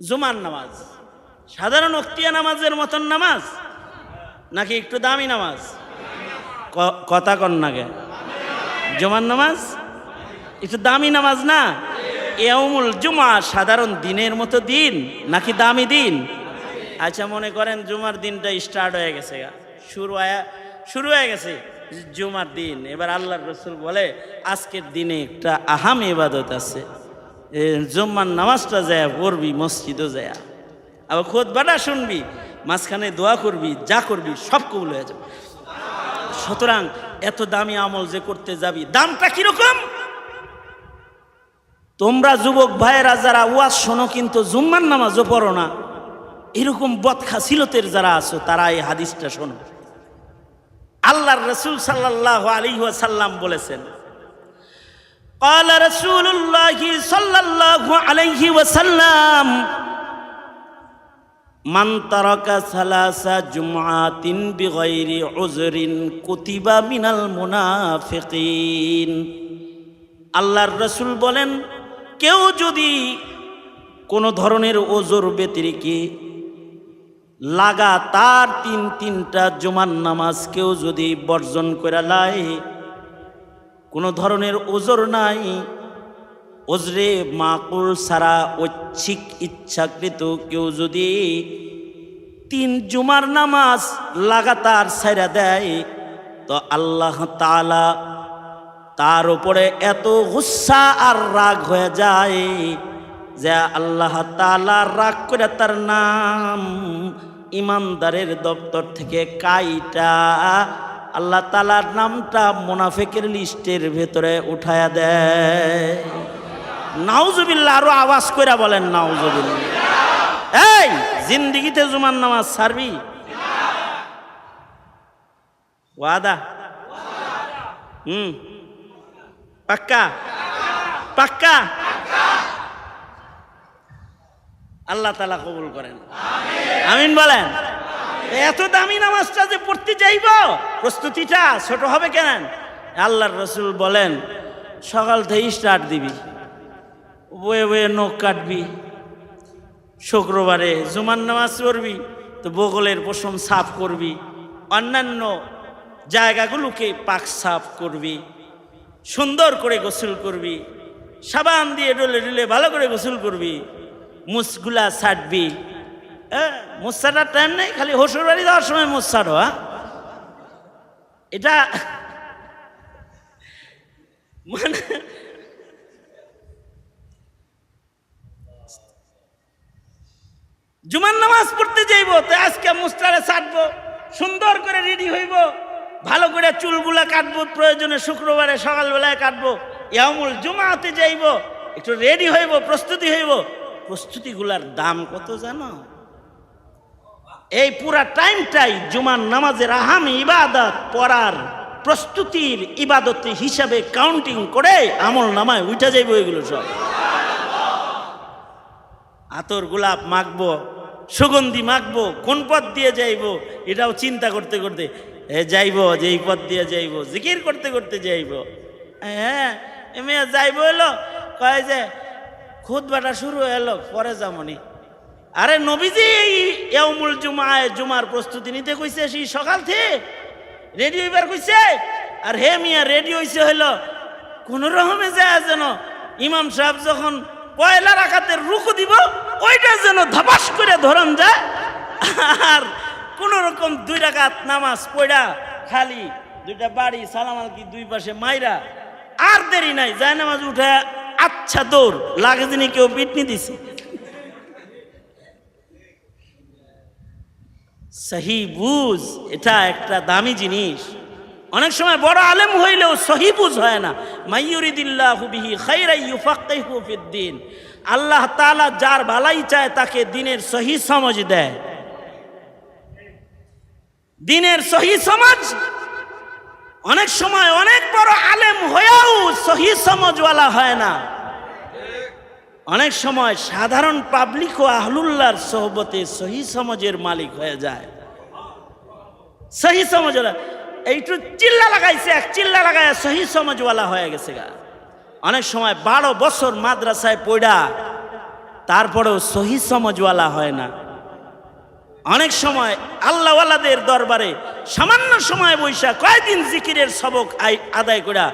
জুমার নামাজ। সাধারণ অক্তিয়া নামাজের মতন নামাজ? নাকি একটু দামি নামাজ? কথা কন নাগে জুমার নামাজ? একটু দামি নামাজ না? এমুল জুমা সাধারণ দিনের মতো দিন, নাকি দামি দিন? আচ্ছা মনে করেন জুমার দিনটা স্টার্ট হয়ে গেছে। শুরু হয়ে শুরু হয়ে গেছে জুমার দিন। এবার আল্লাহ রসুল বলে, আজকের দিনে একটা আহাম ইবাদত আছে। জুম্মার নামাজটা যায়, পড়বি, মসজিদও যায়। আবার খোদ বাটা শুনবি, মাঝখানে দোয়া করবি, যা করবি, সব কবুল হয়ে যাবে। সুতরাং এত দামি আমল যে করতে যাবি, দামটা কীরকম? তোমরা যুবক ভাইয়েরা যারা ওয়াজ শোনো, কিন্তু জুম্মার নামাজও পড়ো না, এরকম বদখাসিলতের যারা আছো তারা এই হাদিসটা শোনো। আল্লাহর রসুল সাল্লাহ আলী সাল্লাম বলেছেন قال رسول الله صلى الله عليه وسلم من ترك ثلاث جمعات بغير عذر كتب من المنافقين আল্লাহর রসুল বলেন কেউ যদি কোনো ধরনের ওজোর ব্যতিরিকে লাগাতার তিন তিনটা জুমার নামাজ কেউ যদি বর্জন করে লাই কোনো ধরনের ওজোর নাই। ওজরে মাকুল সারা ঐচ্ছিক ইচ্ছাকৃত কেউ যদি তিন জুমার নামাজ লাগাতার সাইরা দেয়, তো আল্লাহ তালা তার উপরে এত গুসা আর রাগ হয়ে যায় যে আল্লাহ তালা রাগ করে তার নাম ইমানদারের দপ্তর থেকে কাইটা আল্লাহ তালার নামটা মোনাফেকের লিস্টের ভেতরে উঠায়া দেয়। নাউজুবিল্লাহ, আরও আওয়াজ করে বলেন, নাউজুবিল্লাহ। এই, জিন্দিগিতে জুমার নামাজ সারবি ওয়াদা? হুম। পাক্কা? পাক্কা? আল্লাহ তালা কবুল করেন। আমিন বলেন। এত দামি নামাজটা যে পড়তে যাইব? প্রস্তুতিটা ছোট হবে কেন? আল্লাহর রসুল বলেন, সকাল থেকে স্টার্ট দিবি। বয়ে বয়ে নখ কাটবি। শুক্রবারে জুমার নামাজ পড়বি, তো বগলের পশম সাফ করবি। অন্যান্য জায়গাগুলোকে পাক সাফ করবি। সুন্দর করে গোসল করবি। সাবান দিয়ে ডলে ডলে ভালো করে গোসল করবি। মুসগুলা ছাটবি হ্যাঁ মুসাটার টাইম নেই? খালি হসুর বাড়ি যাওয়ার সময় মুসাটো হ্যাঁ? এটা মানে জুমার নামাজ পড়তে যাইব, তো আজকে মুস্তারে ছাটবো সুন্দর করে রেডি হইব, ভালো করে চুলগুলা কাটবো, প্রয়োজনে শুক্রবারে সকালবেলায় কাটবো ইয়ামুল জুমাতে যাইব, একটু রেডি হইব, প্রস্তুতি হইব। প্রস্তুতিগুলার দাম কত জানো? এই পুরা টাইমটাই জুমার নামাজের আহাম ইবাদত পড়ার প্রস্তুতির ইবাদত হিসাবে কাউন্টিং করে আমল নামায় উঠা যাইব এগুলো সব। আতর গোলাপ মাখবো, সুগন্ধি মাখবো, কোন পথ দিয়ে যাইব এটাও চিন্তা করতে করতে, এ যাইব যে এই পথ দিয়ে যাইব, জিকির করতে করতে যাইব। হ্যাঁ এমনি যাইব এলো, কয় যে খুদবাটা শুরু এলো পরে যামনি। আরে নবীজি, এই ইয়ামুল জুমায় জুমার প্রস্তুতি নিতে কইছে সেই সকাল থেকে। রেডি হইবার কইছে। আর হে মিয়া রেডি হইছে হইল কোন রকমে যায় যেন ইমাম সাহেব যখন পয়লা রাখাতের রুকু দিব, ওইটা যেন ধপাস করে ধরন যায়। আর কোন রকম দুই রাকাত নামাজ পড়া, খালি দুইটা বাড়ি সালাম কি দুই পাশে মাইরা, আর দেরি নাই, যায় নামাজ উঠে আচ্ছা দৌড়, লাগে যিনি কেউ পিটনি দিছে। সহি বুঝ, এটা একটা দামি জিনিস। অনেক সময় বড় আলেম হইলেও সহি বুঝ হয় না। মাইয়ুরিদিল্লাহু বিহি খাইরাই ইউফাক্কিহু ফিদ্দিন। আল্লাহ তাআলা যার ভালাই চায় তাকে দিনের সহি সমঝ দেয়। দিনের সহি সমাজ? অনেক সময় অনেক বড় আলেম হয়েও সহি সমাজওয়ালা হয় না। অনেক সময় সাধারণ পাবলিক ও আহলুল্লাহর সহবতে সহি সমাজের মালিক হয়ে যায়। সহি সমাজওয়ালা এইটু চিল্লা লাগাইছে, এক চিল্লা লাগায় সহি সমাজওয়ালা হয়ে গেছে গা। অনেক সময় বারো বছর মাদ্রাসায় পড়া তারপরেও সহি সমজওয়ালা হয় না। অনেক সময় আল্লাহওয়ালাদের দরবারে সামান্য সময় বৈশা কয়েকদিন জিকিরের সবক আদায় করা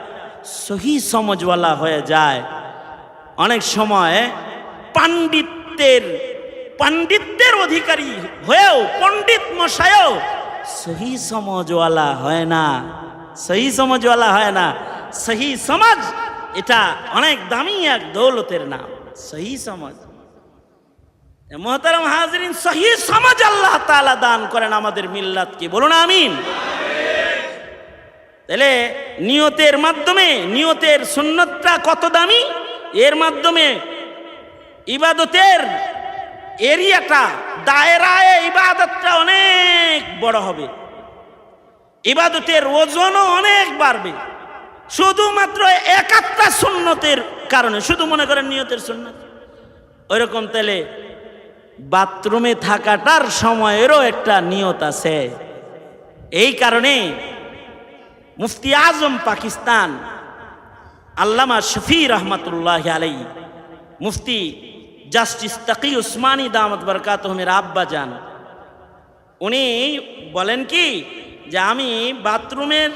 সহি সমজওয়ালা হয়ে যায়। অনেক সময় পাণ্ডিত্যের পাণ্ডিত্যের অধিকারী হয়েও, পণ্ডিত মশায়ও সহি সমাজওয়ালা হয় না। সহি সমাজওয়ালা হয় না। সহি সমাজ, এটা অনেক দামি এক দৌলতের নাম, সহি সমাজ। মোহতারাম হাজরিন, সহি সমাজ আল্লাহ তাআলা দান করেন আমাদের মিল্লাতকে। বলুন আমিন। তাহলে নিয়তের মাধ্যমে, নিয়তের সুন্নতটা কত দামি? এর মাধ্যমে ইবাদতের এরিয়াটা দায়রায় ইবাদতটা অনেক বড় হবে। ইবাদতের ওজনও অনেক বাড়বে। শুধুমাত্র একাত্তা সুন্নতের কারণে, শুধু মনে করেন নিয়তের সুন্নত। ওইরকম তাহলে বাথরুমে থাকাটার সময়েরও একটা নিয়ত আছে। এই কারণে মুফতি আজম পাকিস্তান আল্লামা শফি রহমতুল্লাহ আলাই মুফতি জাস্টিস তাকি উসমানী দামত বরকাত আব্বা যান। উনি বলেন কি, যে আমি বাথরুমের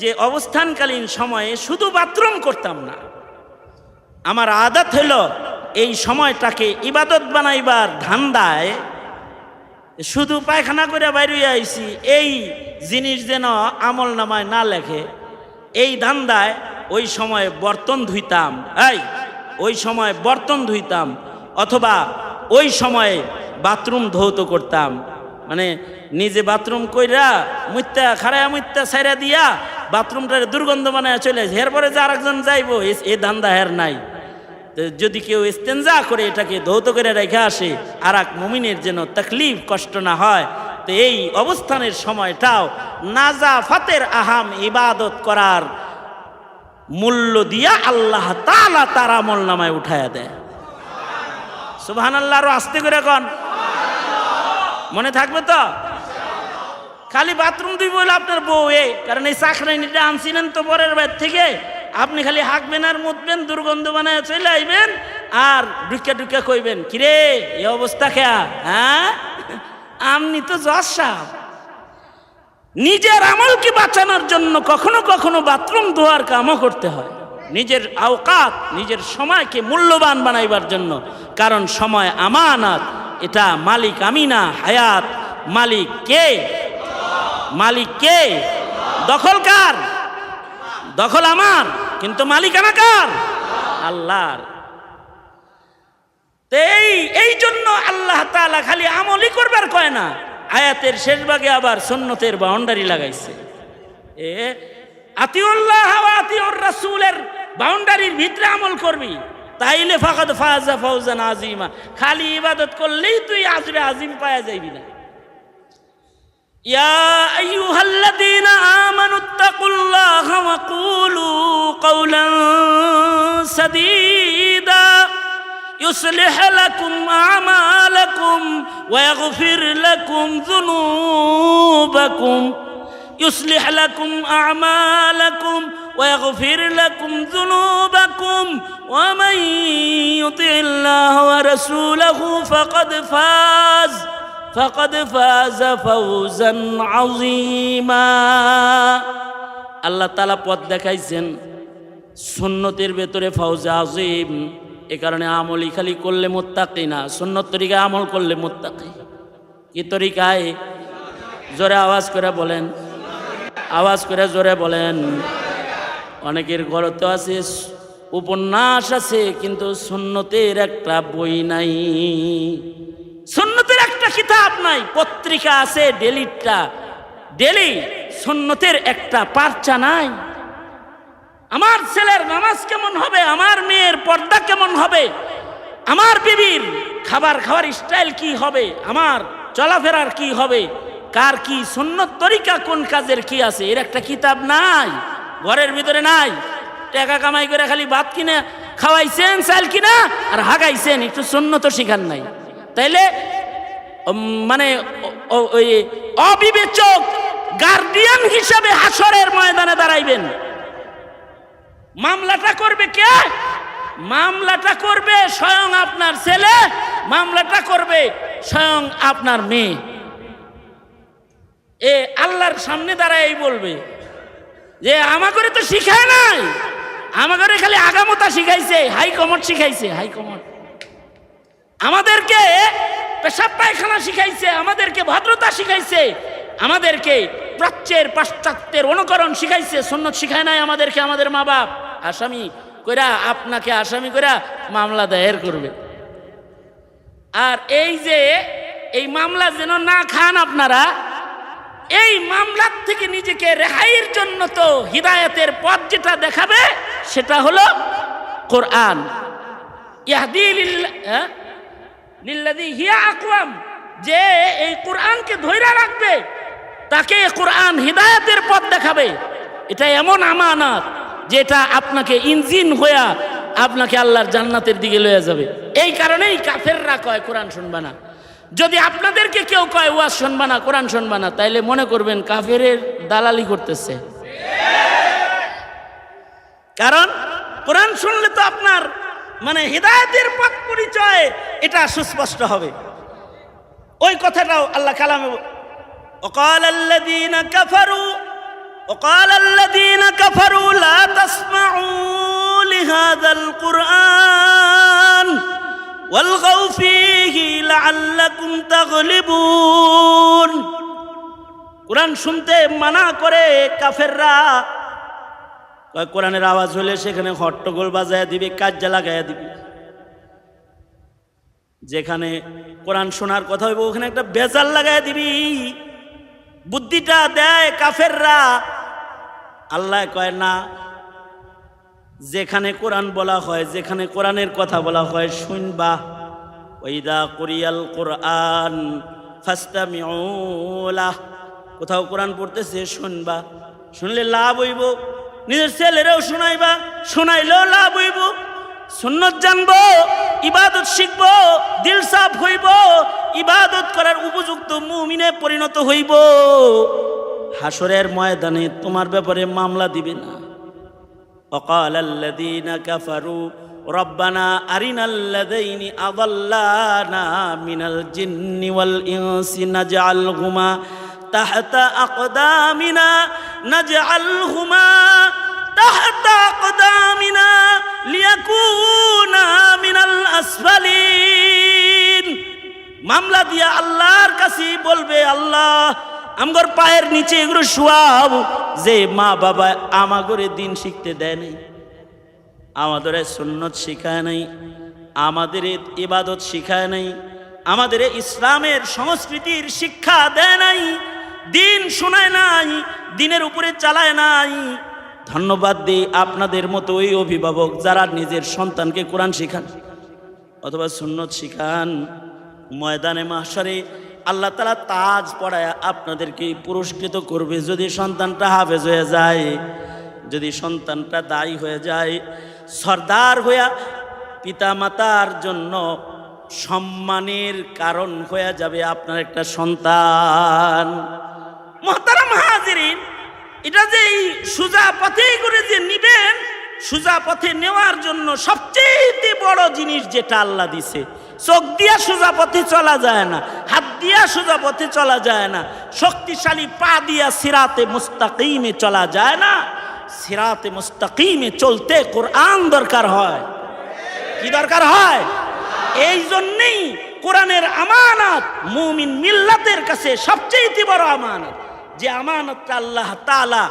যে অবস্থানকালীন সময়ে শুধু বাথরুম করতাম না, আমার আদাত হইল এই সময়টাকে ইবাদত বানাইবার ধান্দায় শুধু পায়খানা করে বাইরে আইছি, এই জিনিস যেন আমল নামায় না লেখে, এই ধান্দায় ওই সময় বর্তন ধুইতাম, এই, ওই সময় বর্তন ধুইতাম, অথবা ওই সময়ে বাথরুম ধৌত করতাম। মানে নিজে বাথরুম কইরা মুত্যা খারায়া মুত্যা সাইরা দিয়া বাথরুমটার দুর্গন্ধ বানায় চলে এরপরে যে আরেকজন যাইবো, এ- ধান্দা হের নাই। যদি কেউ ইস্তেঞ্জা করে এটাকে ধৌত করে রেখে আসে আর এক মুমিনের যেন তকলিফ, কষ্ট না হয়, তো এই অবস্থানের সময়টাও নাজাফাতের আহাম ইবাদত করার মূল্য দিয়া আল্লাহ তালা তার আমল নামায় উঠায়া দেয়। সুবহান আল্লাহ আরও আস্তে করে কন। মনে থাকবে তো? খালি বাথরুম দিব বলে আপনার বউ এ, কারণ এই চাকরানিটা আনছিলেন তো পরের বাইর থেকে। আপনি খালি হাঁকবেন আর মুতবেন, দুর্গন্ধ বানায় চলে আইবেন আর ডুকা ডুকা কইবেন, কিরে, এই অবস্থা খেয়া হ্যাঁ? আপনি তো জজ সাহেব। নিজের আমলকে বাঁচানোর জন্য কখনো কখনো বাথরুম ধোয়ার কামও করতে হয়। নিজের আওকাত, নিজের সময়কে মূল্যবান বানাইবার জন্য। কারণ সময় আমানত, এটা মালিক আমি না হায়াত। মালিক কে? মালিক কে? দখল কার? দখল আমার, কিন্তু মালিকানা কার? আল্লাহর। এই এই জন্য আল্লাহ তাআলা খালি আমলই করবার কয় না। আয়াতের শেষ ভাগে আবার সন্ন্যতের বাউন্ডারি লাগাইছে এ আতিউল্লাহ ওয়া আতিউর রাসূলের বাউন্ডারির ভিতরে আমল করবি তাইলে ফাকাদ ফাজা ফাউজান আজিমা খালি ইবাদত করলেই তুই আজরে আজিম পায়া যাইবি না يا أيها الذين آمنوا اتقوا الله وقولوا قولا سديدا يصلح لكم أعمالكم ويغفر لكم ذنوبكم يصلح لكم أعمالكم ويغفر لكم ذنوبكم ومن يطع الله ورسوله فقد فاز فقد فاز فوزا عظيما আল্লাহ তালা পথ দেখাইছেন সুন্নতের ভেতরে ফৌজা আজিম এ কারণে আমলি খালি করলে মোত্তাকি না, সুন্নত তরিকায় আমল করলে মোত্তাকি। কি তরিকায়? জোরে আওয়াজ করে বলেন। আওয়াজ করে জোরে বলেন। অনেকের ঘরে তো আছে, উপন্যাস আছে, কিন্তু সুন্নতের একটা বই নাই। সুন্নতের একটা কিতাব নাই, পত্রিকা আছে ডেলিটা ডেলি সুন্নতের একটা পার্চা নাই। আমার ছেলের নামাজ কেমন হবে? আমার মেয়ের পর্দা কেমন হবে? আমার বিবির খাবার খাওয়ার স্টাইল কি হবে? আমার চলাফেরার কি হবে? কার কি সুন্নত তরিকা, কোন কাজের কি আছে? এর একটা কিতাব নাই, ঘরের ভিতরে নাই। টাকা কামাই করে খালি ভাত কিনে খাওয়াইছেন, চাল কিনা, আর হাগাইছেন, একটু সুন্নত শিখান নাই। তাইলে মানে ওই অবিবেচক গার্ডিয়ান হিসাবে হাসরের ময়দানে দাঁড়াইবেন। মামলাটা করবে কে? মামলাটা করবে স্বয়ং আপনার ছেলে, মামলাটা করবে স্বয়ং আপনার মেয়ে। এ আল্লাহর সামনে দাঁড়ায় বলবে যে আমাকে তো শিখায় নাই। আমাকে খালি আগামতা শিখাইছে হাই কমট শিখাইছে হাই কমট আমাদেরকে পেশাব পায়খানা শিখাইছে, আমাদেরকে ভদ্রতা শিখাইছে, আমাদেরকে প্রাচ্যের পাশ্চাত্যের অনুকরণ শিখাইছে সন্ন্যত শিখায় নাই আমাদেরকে, আমাদের মা বাপ আসামি কইরা, আপনাকে আসামি কইরা মামলা দায়ের করবে। আর এই যে, এই মামলা যেন না খান আপনারা, এই মামলার থেকে নিজেকে রেহাইয়ের জন্য তো হিদায়তের পথ যেটা দেখাবে, সেটা হলো কোরআন। হ্যাঁ? হিয়া যে এই কোরআনকে ধইরা রাখবে, তাকে কোরআন হিদায়াতের পথ দেখাবে। এটা এমন আমানত যেটা আপনাকে ইঞ্জিন হইয়া আপনাকে আল্লাহর জান্নাতের দিকে লয়ে যাবে এই কারণেই কাফেররা কয় কোরআন শুনবা না যদি আপনাদেরকে কেউ কয় ওয়াজ শুনবা না কোরআন শুনবা না তাইলে মনে করবেন কাফেরের দালালি করতেছে কারণ কোরআন শুনলে তো আপনার মানে হৃদায়তের পথ পরিচয় এটা সুস্পষ্ট হবে ওই কথাটাও আল্লাহ কালামে وقال الذين كفروا وقال الذين كفروا لا تسمعوا لهذا القرآن والغوا فيه لعلكم تغلبون কোরআন শুনতে মানা করে কাফেররা কয় কোরআনের আওয়াজ হলে সেখানে হট্টগোল বাজায় দিবে কাজ্জা লাগাইয়া দিবে যেখানে কোরআন শোনার কথা হইব ওখানে একটা বেজাল লাগাই দিবি বুদ্ধিটা দেয় কাফেররা আল্লাহ কয়, না, যেখানে কোরআন বলা হয়, যেখানে কোরআনের কথা বলা হয়, শুনবা। ওইদা কোরিয়াল কোরআন ফাস্তামিউলাহ কোথাও কোরআন পড়তেছে, শুনবা। শুনলে লাভ হইব। নিজের ছেলেরাও শোনাইবা। শোনাইলেও লাভ হইব। সুন্নত জানব, ইবাদত শিখব দিল সাফ হইব, ইবাদত করার উপযুক্ত মুমিনে পরিণত হইব। হাসরের ময়দানে তোমার ব্যাপারে মামলা দিবে না। অকাল আল্লাদিনা কাফারু, রব্বানা আরিনাল্লাদাইনি আদাল্লানা মিনাল জিন্নি ওয়াল ইনসি নাজআলহুমা তাহতা আকদামিনা, নাজআলহুমা তাহতা আকদামিনা লিয়াকুনা মিনাল আসফালিন। মামলা দিয়া আল্লাহর কাছে বলবে, আল্লাহ আমগর পায়ের নিচে এগুলো শুয়াব, যে মা বাবা আমাগরে দিন শিখতে দেয় নাই। আমাদের সুন্নত শিখায় নাই, আমাদের ইবাদত শিখায় নাই, আমাদের ইসলামের সংস্কৃতির শিক্ষা দেয় নাই, দিন শোনায় নাই, দিনের উপরে চালায় নাই। ধন্যবাদ দিই আপনাদের মতো ওই অভিভাবক যারা নিজের সন্তানকে কোরআন শিখান, অথবা সুন্নত শিখান। ময়দানে মাসারে আল্লাহ তালা তাজ পড়ায় আপনাদেরকে পুরস্কৃত করবে। যদি সন্তানটা হাফেজ হয়ে যায়, যদি সন্তানটা দায়ী হয়ে যায়, সর্দার হইয়া পিতা মাতার জন্য সম্মানের কারণ হয়ে যাবে আপনার একটা সন্তান। মহতারাম হাজিরিন, এটা যে সুজা পথে করে যে নিবেন, সুজা পথে নেওয়ার জন্য সবচেয়ে বড় জিনিস যেটা আল্লাহ দিছে, চোখ দিয়া সোজা পথে চলা যায় না, হাত দিয়া সোজা পথে চলা যায় না। শক্তিশালী পা দিয়া সিরাতে মুস্তাকিমে চলা যায় না। সিরাতে মুস্তাকিমে চলতে কোরআন দরকার হয়। কি দরকার হয়? এই জন্যেই কোরআনের আমানত মুমিন মিল্লাতের কাছে সবচেয়ে বড় আমানত। যে আমানতটা আল্লাহ তাআলা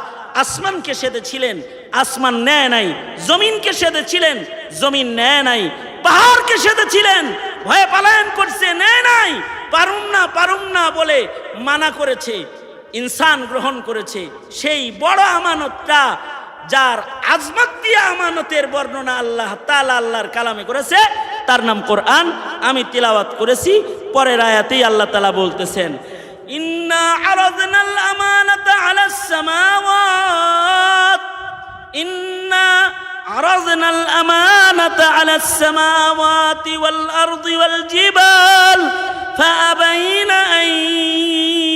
আসমানকে সেদেছিলেন আসমান নেয় নাই, জমিনকে সেদেছিলেন জমিন নেয় নাই, পাহাড়কে সেদেছিলেন ভয়ে পালায়ন করছে, নেয় নাই পারুম না পারুম না বলে মানা করেছে, ইনসান গ্রহণ করেছে। সেই বড় আমানতটা যার আজমত দিয়া আমানতের বর্ণনা আল্লাহ তাআলা আল্লাহর কালামে করেছে, তার নাম কোরআন। আমি তিলাওয়াত করেছি, পরের আয়াতেই আল্লাহ তালা বলতেছেন, ইন্না আরাদনাল আমানাতা আলাস সামাওয়াত, ইন্না عرضنا الأمانة على السماوات والأرض والجبال فأبين أن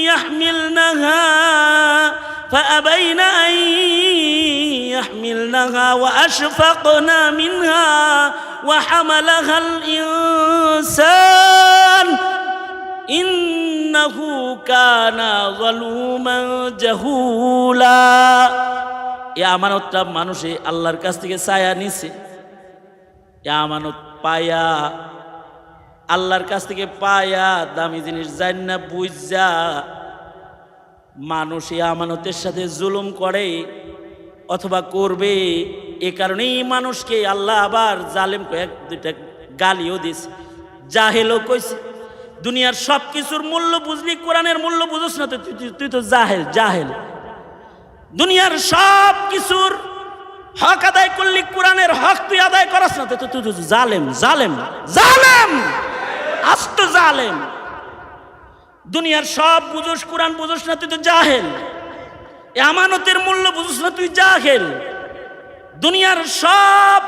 يحملنها فأبين أن يحملنها وأشفقنا منها وحملها الإنسان. إنه كان ظلوما جهولا. এ আমানতটা মানুষে আল্লাহর কাছ থেকে ছায়া নিছে। এ আমানত পায়া, আল্লাহর কাছ থেকে পায়া, দামি জিনিস জান না, বুঝা মানুষ এই আমানতের সাথে জুলুম করে অথবা করবে, এ কারণেই মানুষকে আল্লাহ আবার জালেম কয়েক দুইটা গালিও দিস জাহেলও কইছে, দুনিয়ার সব কিছুর মূল্য বুঝলি, কোরআনের মূল্য বুঝোস না তুই- তুই তো জাহেল জাহেল। দুনিয়ার সব কিছুর হক আদায় করলি, কোরআনের হক তুই আদায় করাস না, তো তুই জালেম জালেম জালেম! আস্ত জালেম! দুনিয়ার সব বুঝোস, কোরআন বুঝোস না, তুই তো জাহেল। আমানতের মূল্য বুঝোস না, তুই জাহেল। দুনিয়ার সব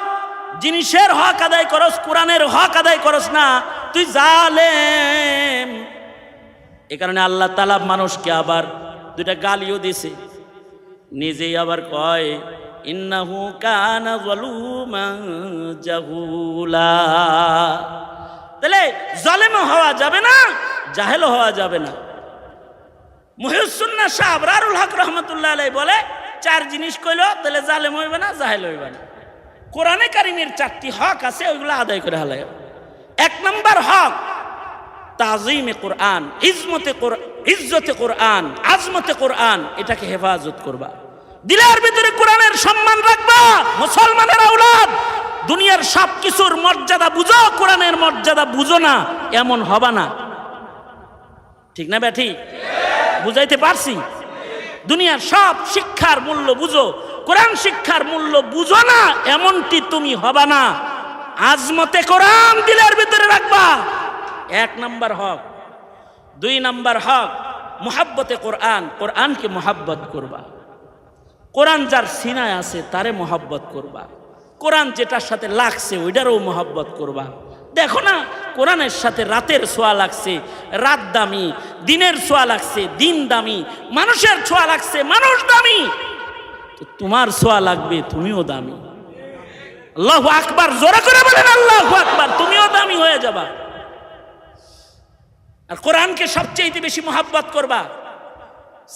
জিনিসের হক আদায় করস, কোরআনের হক আদায় করস না, তুই জালেম। এ কারণে আল্লাহ তালা মানুষকে আবার দুইটা গালিও দিছে নিজেই আবার কয়, ইন্নাহু কানা যালুমান জাহুলা। তাহলে জালেম হওয়া যাবে না, জাহেলও হওয়া যাবে না। মহিউসুন্না শাহ আবরারুল হক রহমতুল্লাহ আলাই বলে, চার জিনিস কইল, তাহলে জালেম হইবে না, জাহেল হইবে না। কোরআনে কারিমের চারটি হক আছে, ওইগুলো আদায় করে হালাই এক নম্বর হক, তাজিমে কোরআন, ইজমতে কোরআন। ইজ্জতে কোরআন, আজমতে কোরআন, এটাকে হেফাজত করবা। দিলের ভিতরে কোরআনের সম্মান রাখবা, মুসলমানের আওলাদ। দুনিয়ার সব কিছুর মর্যাদা বুঝো, কোরআনের মর্যাদা বুঝো না, এমন হবা না। ঠিক না ব্যাঠি? বুঝাইতে পারছি? দুনিয়ার সব শিক্ষার মূল্য বুঝো, কোরআন শিক্ষার মূল্য বুঝো না, এমনটি তুমি হবা না। আজমতে কোরআন দিলের ভিতরে রাখবা। এক নাম্বার হক। দুই নাম্বার হক, মোহাব্বতে কোরআন। কোরআনকে মোহাব্বত করবা। কোরআন যার সিনায় আছে, তারে মোহাব্বত করবা। কোরআন যেটার সাথে লাগছে, ওইটারও মোহাব্বত করবা। দেখো না, কোরআনের সাথে রাতের ছোঁয়া লাগছে, রাত দামি, দিনের ছোঁয়া লাগছে, দিন দামি, মানুষের ছোঁয়া লাগছে, মানুষ দামি। তোমার ছোঁয়া লাগবে, তুমিও দামি। আল্লাহ আকবার, জোরে করে বলেন, আল্লাহ আকবার, তুমিও দামি হয়ে যাবা। আর কোরআনকে সবচেয়ে বেশি মহাব্বত করবা?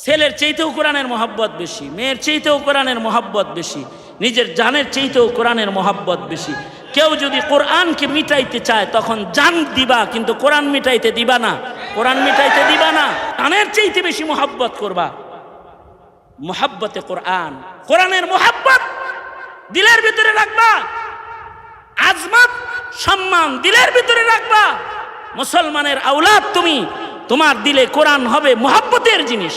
ছেলের চাইতেও কোরআনের মহাব্বত বেশি, মেয়ের চাইতেও কোরআনের মহাব্বত বেশি, নিজের জানের চাইতেও কোরআনের মহাব্বত বেশি। কেউ যদি কোরআনকে মিটাইতে চায়, তখন জান দিবা, কিন্তু কোরআন মিটাইতে দিবা না। কোরআন মিটাইতে দিবা না, জানের চাইতে বেশি মহাব্বত করবা। মহাব্বতে কোরআন, কোরআনের মহাব্বত দিলের ভিতরে রাখবা। আজমত, সম্মান দিলের ভিতরে রাখবা। মুসলমানের আওলাদ তুমি, তোমার দিলে কোরআন হবে মোহাব্বতের জিনিস।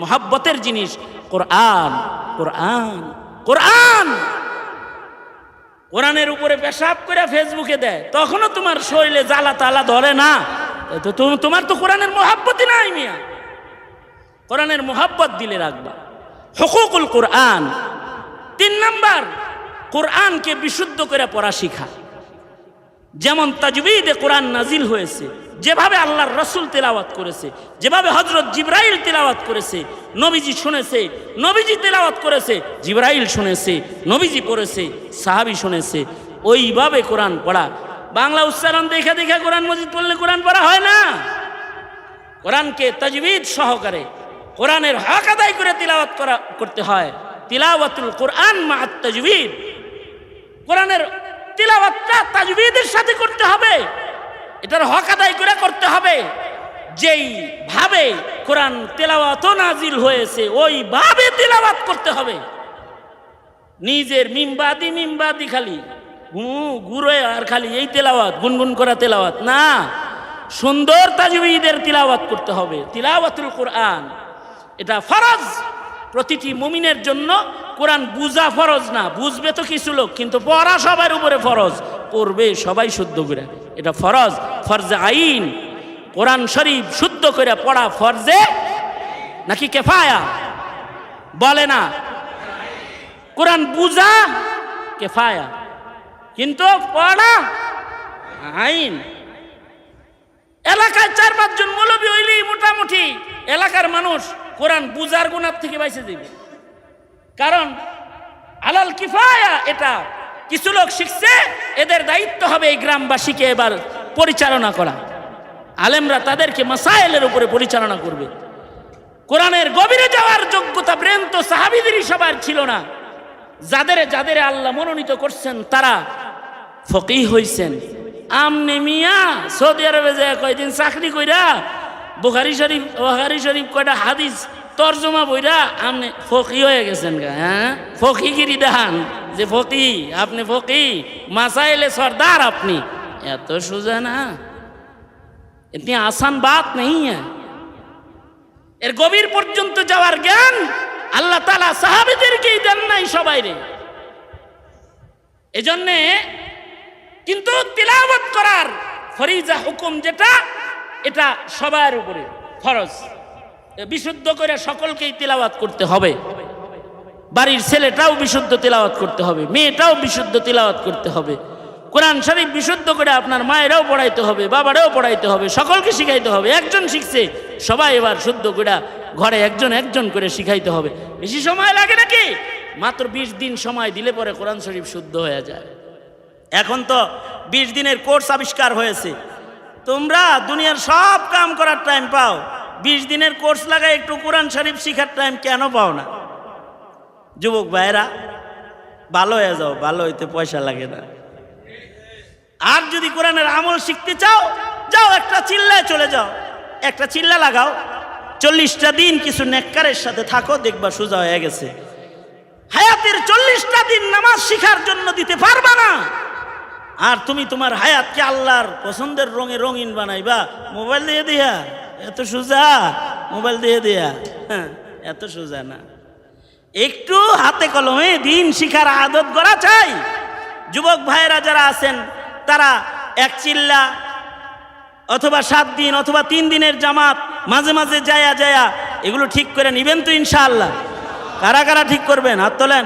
মোহাব্বতের জিনিস কোরআন কোরআন কোরআন। কোরআনের উপরে পেশাব করে ফেসবুকে দেয়, তখনও তোমার শরীরে জ্বালা তালা ধরে না। তোমার তো কোরআনের মোহাব্বতই নাই মিয়া। কোরআনের মোহাব্বত দিলে রাখবা। হকুকুল কোরআন। তিন নাম্বার, কোরআনকে বিশুদ্ধ করে পড়া শিখা। যেমন তাজবিদে কোরআন নাজিল হয়েছে, যেভাবে আল্লাহর রসুল তেলাওয়াত করেছে, যেভাবে হজরত জিব্রাইল তেলাওয়াত করেছে, নবীজি শুনেছে, নবীজি তেলাওয়াত করেছে, জিব্রাইল শুনেছে, নবীজি পড়েছে, সাহাবি শুনেছে, ওইভাবে কোরআন পড়া। বাংলা উচ্চারণ দেখে দেখে কোরআন মজিদ পড়লে কোরআন পড়া হয় না। কোরআনকে তাজবিদ সহকারে কোরআনের হক আদায় করে তিলাওয়াত করা, করতে হয়। তিলাওয়াতুল কোরআন মা তাজবিদ। কোরআনের তিলাওয়াতটা তাজবিদের সাথে করতে হবে। এটার হক আদায় করে করতে হবে। যেই ভাবে কোরআন তেলাওয়াত নাজিল হয়েছে, ওই ভাবে তিলাওয়াত করতে হবে। নিজের মিমবাদি মিমবাদি খালি ঘুরে আর খালি এই তেলাওয়াত, গুনগুন করা তেলাওয়াত। না, সুন্দর তাজবিদের তিলাওয়াত করতে হবে। তিলাওয়াতুল কোরআন, এটা ফরজ। প্রতিটি মুমিনের জন্য কোরআন বুঝা ফরজ না, বুঝবে তো কিছু লোক, কিন্তু পড়া সবার উপরে ফরজ। পড়বে সবাই শুদ্ধ করে। এটা ফরজ, ফরজে আইন। কোরআন শরীফ শুদ্ধ করে পড়া ফরজে? নাকি কেফায়া? বলে না। কোরআন বুঝা কেফায়া। কিন্তু পড়া আইন। এলাকায় চার পাঁচজন মৌলবী হইলেই মোটামুটি এলাকার মানুষ কোরআন বুজার গুণার থেকে বাইসে দিবে কারণ, আলাল কিফায়া এটা কিছু লোক শিখছে, এদের দায়িত্ব হবে এই গ্রামবাসীকে এবার পরিচালনা করা। আলেমরা তাদেরকে মাসাইলের উপরে পরিচালনা করবে। কোরআনের গভীরে যাওয়ার যোগ্যতা ব্রেন তো সাহাবিদেরই সবার ছিল না। যাদের যাদের আল্লাহ মনোনীত করছেন, তারা ফকিহ হইছেন। আমনে মিয়া সৌদি আরবে যায় কয়দিন চাকরি কইরা বুখারি শরীফ বুখারি শরীফ কয়টা হাদিস? তর্জমা বইরা আপনি ফকি হয়ে গেছেন গা হ্যাঁ? ফকিগিরি দেখান যে ফকি, আপনি ফকি? মাসাইলে সর্দার আপনি। এত সোজা না? ইতনি আসান বাত নেই এর গভীর পর্যন্ত যাওয়ার জ্ঞান আল্লাহ তালা সাহাবিদেরকেই দেন নাই সবাই রে এজন্যে কিন্তু তিলাবত করার ফরিজা হুকুম যেটা এটা সবার উপরে ফরজ। বিশুদ্ধ করে সকলকেই তিলাওয়াত করতে হবে। বাড়ির ছেলেটাও বিশুদ্ধ তিলাওয়াত করতে হবে, মেয়েটাও বিশুদ্ধ তিলাওয়াত করতে হবে। কোরআন শরীফ বিশুদ্ধ করে আপনার মায়েরাও পড়াইতে হবে, বাবারাও পড়াইতে হবে, সকলকে শিখাইতে হবে। একজন শিখছে, সবাই এবার শুদ্ধ করে ঘরে একজন একজন করে শিখাইতে হবে। বেশি সময় লাগে নাকি? মাত্র বিশ দিন সময় দিলে পরে কোরআন শরীফ শুদ্ধ হয়ে যায়। এখন তো বিশ দিনের কোর্স আবিষ্কার হয়েছে। তোমরা দুনিয়ার সব কাম করার টাইম পাও। বিশ দিনের কোর্স লাগায় একটু কোরআন শরীফ শিখার টাইম কেন পাও না? যুবক ভাইরা ভালো হয়ে যাও, ভালো হইতে পয়সা লাগে না। আর যদি কোরআনের আমল শিখতে চাও, যাও একটা চিল্লায় চলে যাও। একটা চিল্লা লাগাও। চল্লিশটা দিন কিছু নেককারের সাথে থাকো, দেখবা সোজা হয়ে গেছে। হায়াতের চল্লিশটা দিন নামাজ শিখার জন্য দিতে পারবা না। আর তুমি তোমার হায়াতকে আল্লাহর পছন্দের রঙে রঙিন বানাইবা। মোবাইল দিয়ে দিয়া। এত সোজা। মোবাইল দিয়ে দিয়া। হ্যাঁ, এত সোজা না। একটু হাতে কলমে দিন শিখার আদত করা চাই। যুবক ভাইয়েরা যারা আছেন তারা এক চিল্লা অথবা সাত দিন অথবা তিন দিনের জামাত মাঝে মাঝে যায়া যায়া এগুলো ঠিক করে নিবেন তো ইনশাআল্লাহ। কারা কারা ঠিক করবেন? হাত তোলেন।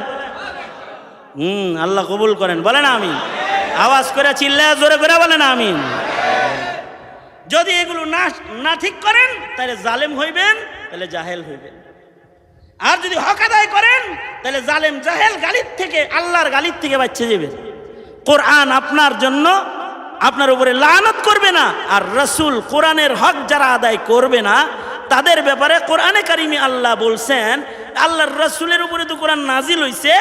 হুম আল্লাহ কবুল করেন। বলেন আমি আওয়াজ করে চিল্লায়, জোরে করে বলেন, আমিন। যদি এগুলো না না ঠিক করেন, তাহলে জালেম হইবেন, তাহলে জাহেল হইবেন। আর যদি হক আদায় করেন, তাহলে জালেম জাহেল গালির থেকে, আল্লাহর গালির থেকে বাচ্চা যাবে কোরআন আপনার জন্য আপনার উপরে লানত করবে না, আর রসুল কোরআনের হক যারা আদায় করবে না, তাদের ব্যাপারে কোরআনে কারিমি আল্লাহ বলছেন আল্লাহর রসুলের উপরে তো কোরআন নাজিল হইছে,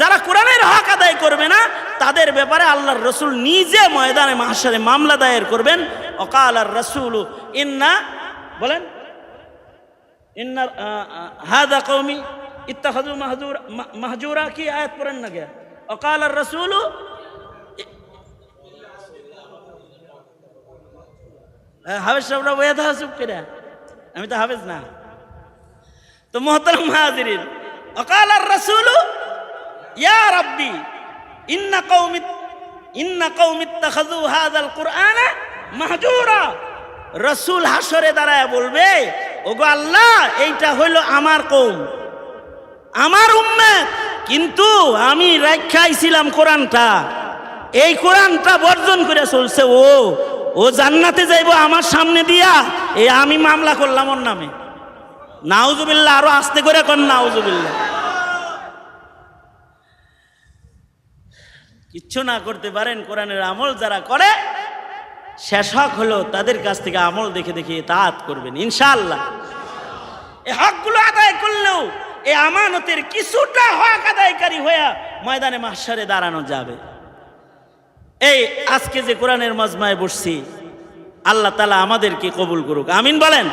যারা কোরআনের হক আদায় করবে না, তাদের ব্যাপারে আল্লাহর রসুল নিজে ময়দানে মাসারে মামলা দায়ের করবেন। অকাল আর রসুল ইন্না, বলেন, ইন্ন হাদা কৌমি ইত্তাখাদু মাহজুর মাহজুরা, কি আয়াত পড়েন না গে অকাল আর রসুল হাফেজ সাহেবরা থাকা চুপ করে আমি তো হাফেজ না। তো মোহতারাম হাজিরিন। অকাল আর রসুল, ইয়া রব্বি, ইন্না কৌমি ইন্না কৌমি ইত্তাখাদু হাদাল কুরআন মাহজুরা। রসুল হাসরে দাঁড়ায় বলবে, ওগো আল্লাহ, এইটা হইল আমার কৌম আমার উম্মেত। কিন্তু আমি রাখাইছিলাম কোরআনটা। এই কোরআনটা বর্জন করে চলছে, ও ও জান্নাতে যাইব আমার সামনে দিয়া এই আমি মামলা করলাম ওর নামে। নাউজুবিল্লাহ, আরও আস্তে করে কর নাউজুবিল্লাহ। কিচ্ছু না করতে পারেন, কোরআনের আমল যারা করে, শেষ হক হলো তাদের কাছ থেকে আমল দেখে দেখে তাঁত করবেন, ইনশাআল্লাহ। এই হকগুলো আদায় করলেও এই আমানতের কিছুটা হক আদায়কারী হয়ে ময়দানে মাসারে দাঁড়ানো যাবে। এই আজকে যে কোরআনের মজমায় বসছি, আল্লাহ তালা আমাদেরকে কবুল করুক, আমিন বলেন?